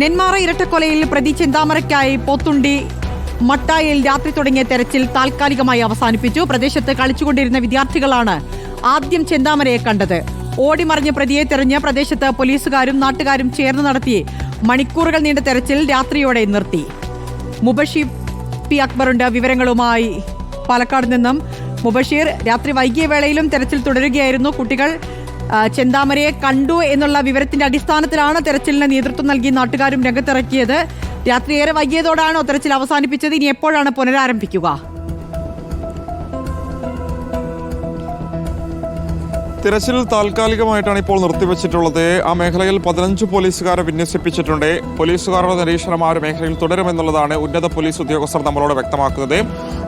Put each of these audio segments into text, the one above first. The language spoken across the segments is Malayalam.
നെന്മാറ ഇരട്ടക്കൊലയിൽ പ്രതി ചിന്താമരയ്ക്കായി പോത്തുണ്ടി മട്ടായിൽ രാത്രി തുടങ്ങിയ തെരച്ചിൽ താൽക്കാലികമായി അവസാനിപ്പിച്ചു. പ്രദേശത്ത് കളിച്ചുകൊണ്ടിരുന്ന വിദ്യാർത്ഥികളാണ് ആദ്യം ചെന്താമരയെ കണ്ടത്. ഓടിമറിഞ്ഞ പ്രതിയെ തെരഞ്ഞ് പ്രദേശത്ത് പോലീസുകാരും നാട്ടുകാരും ചേർന്ന് നടത്തി മണിക്കൂറുകൾ നീണ്ട തെരച്ചിൽ രാത്രിയോടെ നിർത്തി. മുബഷീർ പി അക്ബറുണ്ട്. വിവരങ്ങളുമായി പാലക്കാട് നിന്നും മുബഷീർ രാത്രി വൈകിയ വേളയിലും തെരച്ചിൽ തുടരുകയായിരുന്നു. കുട്ടികൾ ചെന്താമരയെ കണ്ടു എന്നുള്ള വിവരത്തിന്റെ അടിസ്ഥാനത്തിലാണ് തെരച്ചിലിന് നേതൃത്വം നൽകി നാട്ടുകാരും രംഗത്തിറക്കിയത്. രാത്രി ഏറെ വൈകിയതോടാണോ തെരച്ചിൽ അവസാനിപ്പിച്ചത്. ഇനി എപ്പോഴാണ് പുനരാരംഭിക്കുക? തിരച്ചിൽ താൽക്കാലികമായിട്ടാണ് ഇപ്പോൾ നിർത്തിവെച്ചിട്ടുള്ളത്. ആ മേഖലയിൽ പതിനഞ്ച് പോലീസുകാരെ വിന്യസിപ്പിച്ചിട്ടുണ്ട്. പോലീസുകാരുടെ നിരീക്ഷണം ആ ഒരു മേഖലയിൽ തുടരുമെന്നുള്ളതാണ് ഉന്നത പോലീസ് ഉദ്യോഗസ്ഥർ നമ്മളോട് വ്യക്തമാക്കുന്നത്.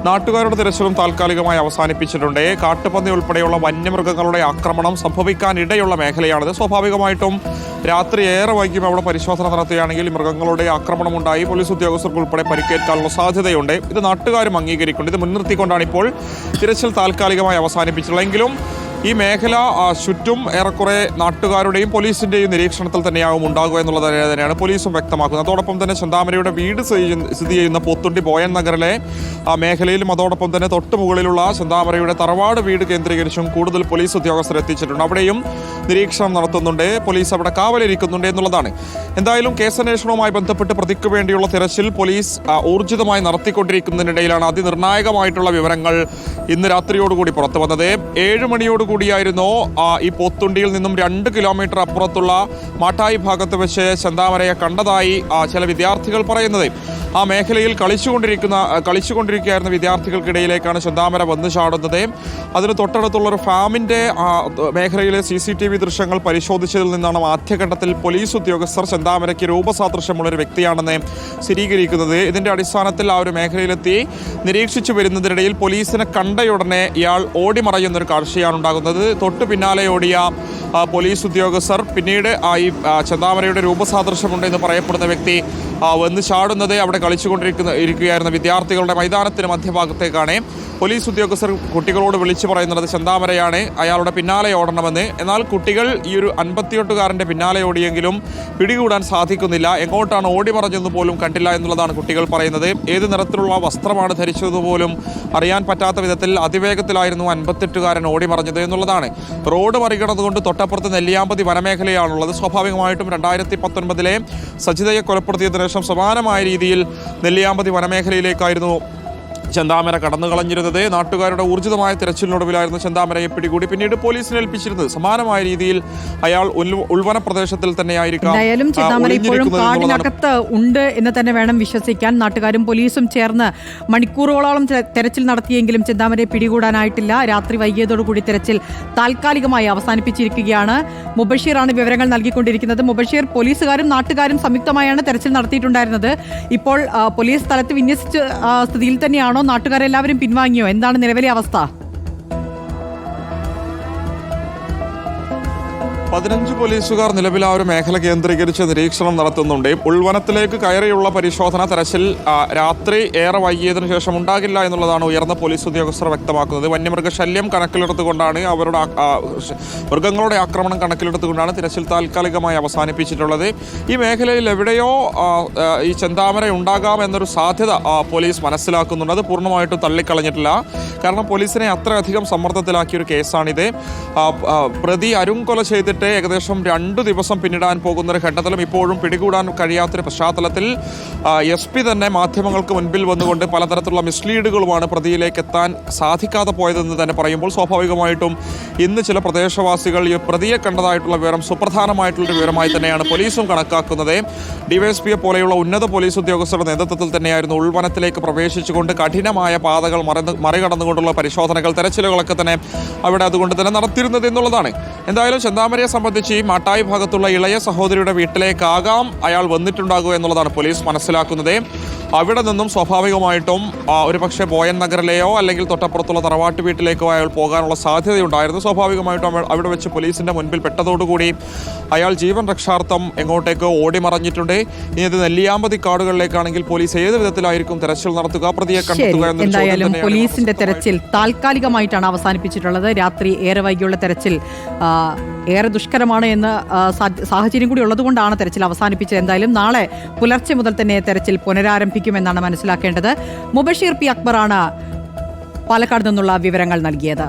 നാട്ടുകാരുടെ തിരച്ചിലും താൽക്കാലികമായി അവസാനിപ്പിച്ചിട്ടുണ്ട്. കാട്ടുപന്നി ഉൾപ്പെടെയുള്ള വന്യമൃഗങ്ങളുടെ ആക്രമണം സംഭവിക്കാനിടയുള്ള മേഖലയാണിത്. സ്വാഭാവികമായിട്ടും രാത്രി ഏറെ വൈകിയും അവിടെ പരിശോധന നടത്തുകയാണെങ്കിൽ മൃഗങ്ങളുടെ ആക്രമണം ഉണ്ടായി. പോലീസ് ഉദ്യോഗസ്ഥർക്ക് ഉൾപ്പെടെ പരിക്കേറ്റാനുള്ള സാധ്യതയുണ്ട്. ഇത് നാട്ടുകാരും അംഗീകരിക്കുന്നുണ്ട്. ഇത് മുൻനിർത്തിക്കൊണ്ടാണ് ഇപ്പോൾ തിരച്ചിൽ താൽക്കാലികമായി അവസാനിപ്പിച്ചിട്ടുള്ളത്. എങ്കിലും ഈ മേഖല ചുറ്റും ഏറെക്കുറെ നാട്ടുകാരുടെയും പോലീസിന്റെയും നിരീക്ഷണത്തിൽ തന്നെയാവും ഉണ്ടാകുക എന്നുള്ളത് തന്നെയാണ് പോലീസും വ്യക്തമാക്കുന്നത്. അതോടൊപ്പം തന്നെ ചന്താമരയുടെ വീട് സ്ഥിതി ചെയ്യുന്ന- പോത്തുണ്ടി ബോയൻ നഗറിലെ മേഖലയിലും അതോടൊപ്പം തന്നെ തൊട്ട് മുകളിലുള്ള ചെന്താമരയുടെ തറവാട് വീട് കേന്ദ്രീകരിച്ചും കൂടുതൽ പോലീസ് ഉദ്യോഗസ്ഥർ എത്തിച്ചിട്ടുണ്ട്. അവിടെയും നിരീക്ഷണം നടത്തുന്നുണ്ട്. പോലീസ് അവിടെ കാവലിരിക്കുന്നുണ്ട് എന്നുള്ളതാണ്. എന്തായാലും കേസന്വേഷണവുമായി ബന്ധപ്പെട്ട് പ്രതിക്ക് വേണ്ടിയുള്ള തിരച്ചിൽ പോലീസ് ആ, ഊർജിതമായി നടത്തിക്കൊണ്ടിരിക്കുന്നതിനിടയിലാണ് അതിനിർണായകമായിട്ടുള്ള വിവരങ്ങൾ ഇന്ന് രാത്രിയോടുകൂടി പുറത്തു വന്നത്. ഏഴ് മണിയോടുകൂടിയായിരുന്നു ആ, ഈ പോത്തുണ്ടിയിൽ നിന്നും രണ്ട് കിലോമീറ്റർ അപ്പുറത്തുള്ള മാട്ടായി ഭാഗത്ത് വെച്ച് ചന്താമരയെ കണ്ടതായി ആ, ചില വിദ്യാർത്ഥികൾ പറയുന്നത്. ആ മേഖലയിൽ കളിച്ചുകൊണ്ടിരിക്കുന്ന ആ, കളിച്ചുകൊണ്ടിരിക്കുകയായിരുന്ന വിദ്യാർത്ഥികൾക്കിടയിലേക്കാണ് ചെന്താമര വന്നു ചാടുന്നത്. അതിന് തൊട്ടടുത്തുള്ള ഒരു ഫാമിന്റെ മേഖലയിലെ സി സി ടി വി ദൃശ്യങ്ങൾ പരിശോധിച്ചതിൽ നിന്നാണ് ആദ്യഘട്ടത്തിൽ പോലീസ് ഉദ്യോഗസ്ഥർ ചെന്താമരയ്ക്ക് രൂപസാദൃശ്യമുള്ള ഒരു വ്യക്തിയാണെന്ന് സ്ഥിരീകരിക്കുന്നത്. ഇതിന്റെ അടിസ്ഥാനത്തിൽ ആ ഒരു മേഖലയിലെത്തി. നിരീക്ഷിച്ചു വരുന്നതിനിടയിൽ പോലീസിനെ കണ്ടയുടനെ ഇയാൾ ഓടിമറയുന്ന ഒരു കാഴ്ചയാണ് ഉണ്ടാകുന്നത്. തൊട്ടു പിന്നാലെ ഓടിയ പോലീസ് ഉദ്യോഗസ്ഥർ പിന്നീട് ഈ ചെന്താമരയുടെ രൂപസാദൃശ്യമുണ്ട് എന്ന് പറയപ്പെടുന്ന വ്യക്തി വന്ന് ചാടുന്നത് അവിടെ കളിച്ചുകൊണ്ടിരിക്കുന്ന ഇരിക്കുകയായിരുന്ന വിദ്യാർത്ഥികളുടെ മൈതാനത്തിന് മധ്യഭാഗത്തേക്കാണ്. പോലീസ് ഉദ്യോഗസ്ഥർ കുട്ടികളോട് വിളിച്ചു പറയുന്നത് ചെന്താമരയാണ് അയാളുടെ പിന്നാലെ ഓടണമെന്ന്. എന്നാൽ കുട്ടികൾ ഈ ഒരു അൻപത്തിയെട്ടുകാരന്റെ പിന്നാലെ ഓടിയെങ്കിലും പിടികൂടാൻ സാധിക്കുന്നില്ല. എങ്ങോട്ടാണ് ഓടി മറഞ്ഞെന്ന് പോലും കണ്ടില്ല എന്നുള്ളതാണ് കുട്ടികൾ പറയുന്നത്. ഏത് നിറത്തിലുള്ള വസ്ത്രമാണ് ധരിച്ചത് പോലും അറിയാൻ പറ്റാത്ത വിധത്തിൽ അതിവേഗത്തിലായിരുന്നു അൻപത്തെട്ടുകാരൻ ഓടി മറഞ്ഞത് എന്നുള്ളതാണ്. റോഡ് മറികടന്നുകൊണ്ട് തൊട്ടപ്പുറത്ത് നെല്ലിയാമ്പതി വനമേഖലയാണുള്ളത്. സ്വാഭാവികമായിട്ടും രണ്ടായിരത്തി പത്തൊൻപതിലെ സജിതയെ കൊലപ്പെടുത്തിയതിനു ശേഷം സമാനമായ രീതിയിൽ നെല്ലിയാമ്പതി വനമേഖലയിലേക്കായിരുന്നു ചെന്താമര കടന്നു കളഞ്ഞിരുന്നത് നാട്ടുകാരുടെ ഊർജിതമായ തിരച്ചിലിനൊടുവിലായിരുന്നു ചെന്താമരയെ പിടികൂടി പിന്നീട് പോലീസിനെ ഏൽപ്പിച്ചിരുന്നത്. സമാനമായ രീതിയിൽ അയാൾ ഉൾവന പ്രദേശത്തിൽ തന്നെയായിരിക്കാം. എന്തായാലും ആ, ചെന്താമര ഇപ്പോഴും കാടിനകത്ത് ഉണ്ട് എന്ന് തന്നെ വേണം വിശ്വസിക്കാൻ. നാട്ടുകാരും പോലീസും ചേർന്ന് മണിക്കൂറുകളോളം തെരച്ചിൽ നടത്തിയെങ്കിലും ചെന്താമരയെ പിടികൂടാനായിട്ടില്ല. രാത്രി വൈകിയതോടുകൂടി തെരച്ചിൽ താൽക്കാലികമായി അവസാനിപ്പിച്ചിരിക്കുകയാണ്. മുബഷീറാണ് വിവരങ്ങൾ നൽകിക്കൊണ്ടിരിക്കുന്നത്. മുബഷീർ പോലീസുകാരും നാട്ടുകാരും സംയുക്തമായാണ് തെരച്ചിൽ നടത്തിയിട്ടുണ്ടായിരുന്നത്. ഇപ്പോൾ പോലീസ് സ്ഥലത്ത് വിന്യസിച്ച സ്ഥിതിയിൽ തന്നെയാണോ. നാട്ടുകാരെല്ലാവരും പിൻവാങ്ങിയോ? എന്താണ് നിലവിലെ അവസ്ഥ? പതിനഞ്ച് പോലീസുകാർ നിലവിൽ ആ ഒരു മേഖല കേന്ദ്രീകരിച്ച് നിരീക്ഷണം നടത്തുന്നുണ്ട്. ഉൾവനത്തിലേക്ക് കയറിയുള്ള പരിശോധന തെരച്ചിൽ രാത്രി ഏറെ വൈകിയതിനു ശേഷം ഉണ്ടാകില്ല എന്നുള്ളതാണ് ഉയർന്ന പോലീസ് ഉദ്യോഗസ്ഥർ വ്യക്തമാക്കുന്നത്. വന്യമൃഗശല്യം കണക്കിലെടുത്തുകൊണ്ടാണ് അവരുടെ മൃഗങ്ങളുടെ ആക്രമണം കണക്കിലെടുത്തുകൊണ്ടാണ് തിരച്ചിൽ താൽക്കാലികമായി അവസാനിപ്പിച്ചിട്ടുള്ളത്. ഈ മേഖലയിൽ എവിടെയോ ഈ ചെന്താമര ഉണ്ടാകാം എന്നൊരു സാധ്യത പോലീസ് മനസ്സിലാക്കുന്നുണ്ട്. അത് പൂർണമായിട്ടും തള്ളിക്കളഞ്ഞിട്ടില്ല. കാരണം പോലീസിനെ അത്രയധികം സമ്മർദ്ദത്തിലാക്കിയ ഒരു കേസാണിത്. പ്രതി അരുൺ കൊല ചെയ്തിട്ട് ഏകദേശം രണ്ടു ദിവസം പിന്നിടാൻ പോകുന്ന ഒരു ഘട്ടത്തിലും ഇപ്പോഴും പിടികൂടാൻ കഴിയാത്തൊരു പശ്ചാത്തലത്തിൽ എസ് പി തന്നെ മാധ്യമങ്ങൾക്ക് മുൻപിൽ വന്നുകൊണ്ട് പലതരത്തിലുള്ള മിസ്ലീഡുകളുമാണ് പ്രതിയിലേക്ക് എത്താൻ സാധിക്കാതെ പോയതെന്ന് തന്നെ പറയുമ്പോൾ സ്വാഭാവികമായിട്ടും ഇന്ന് ചില പ്രദേശവാസികൾ ഈ പ്രതിയെ കണ്ടതായിട്ടുള്ള വിവരം സുപ്രധാനമായിട്ടുള്ള വിവരമായി തന്നെയാണ് പോലീസും കണക്കാക്കുന്നത്. ഡിവൈഎസ്പിയെ പോലെയുള്ള ഉന്നത പോലീസ് ഉദ്യോഗസ്ഥരുടെ നേതൃത്വത്തിൽ തന്നെയായിരുന്നു ഉൾവനത്തിലേക്ക് പ്രവേശിച്ചുകൊണ്ട് കഠിനമായ പാതകൾ മറികടന്നുകൊണ്ടുള്ള പരിശോധനകൾ തെരച്ചിലുകളൊക്കെ തന്നെ അവിടെ അതുകൊണ്ട് തന്നെ നടത്തിയിരുന്നത് എന്നുള്ളതാണ്. എന്തായാലും ചെന്താമരയെ സംബന്ധിച്ച് ഈ മാട്ടായി ഭാഗത്തുള്ള ഇളയ സഹോദരിയുടെ വീട്ടിലേക്കാകാം അയാൾ വന്നിട്ടുണ്ടാകുക എന്നുള്ളതാണ് പോലീസ് മനസ്സിലാക്കുന്നത്. അവിടെ നിന്നും സ്വാഭാവികമായിട്ടും ഒരു പക്ഷേ ബോയൻ നഗറിലെയോ അല്ലെങ്കിൽ തൊട്ടപ്പുറത്തുള്ള തറവാട്ട് വീട്ടിലേക്കോ അയാൾ പോകാനുള്ള സാധ്യതയുണ്ടായിരുന്നു. സ്വാഭാവികമായിട്ടും അവിടെ വെച്ച് പോലീസിന്റെ മുൻപിൽ പെട്ടതോടുകൂടി അയാൾ ജീവൻ രക്ഷാർത്ഥം എങ്ങോട്ടേക്ക് ഓടിമറഞ്ഞിട്ടുണ്ട്. ഇനി അത് നെല്ലിയാമ്പതി കാടുകളിലേക്കാണെങ്കിൽ പോലീസ് ഏത് വിധത്തിലായിരിക്കും തെരച്ചിൽ നടത്തുക പ്രതിയെ കണ്ടെത്തുക എന്തായാലും പോലീസിന്റെ തെരച്ചിൽ താൽക്കാലികമായിട്ടാണ് അവസാനിപ്പിച്ചിട്ടുള്ളത്. രാത്രി ഏറെ വൈകിയുള്ള തെരച്ചിൽ ഏറെ ദുഷ്കരമാണ് എന്ന് സാഹചര്യം കൂടി ഉള്ളതുകൊണ്ടാണ് തെരച്ചിൽ അവസാനിപ്പിച്ചത്. എന്തായാലും നാളെ പുലർച്ചെ മുതൽ തന്നെ തെരച്ചിൽ പുനരാരംഭിക്കുമെന്നാണ് മനസ്സിലാക്കേണ്ടത്. മുബഷീർ പി അക്ബറാണ് പാലക്കാട് നിന്നുള്ള വിവരങ്ങൾ നൽകിയത്.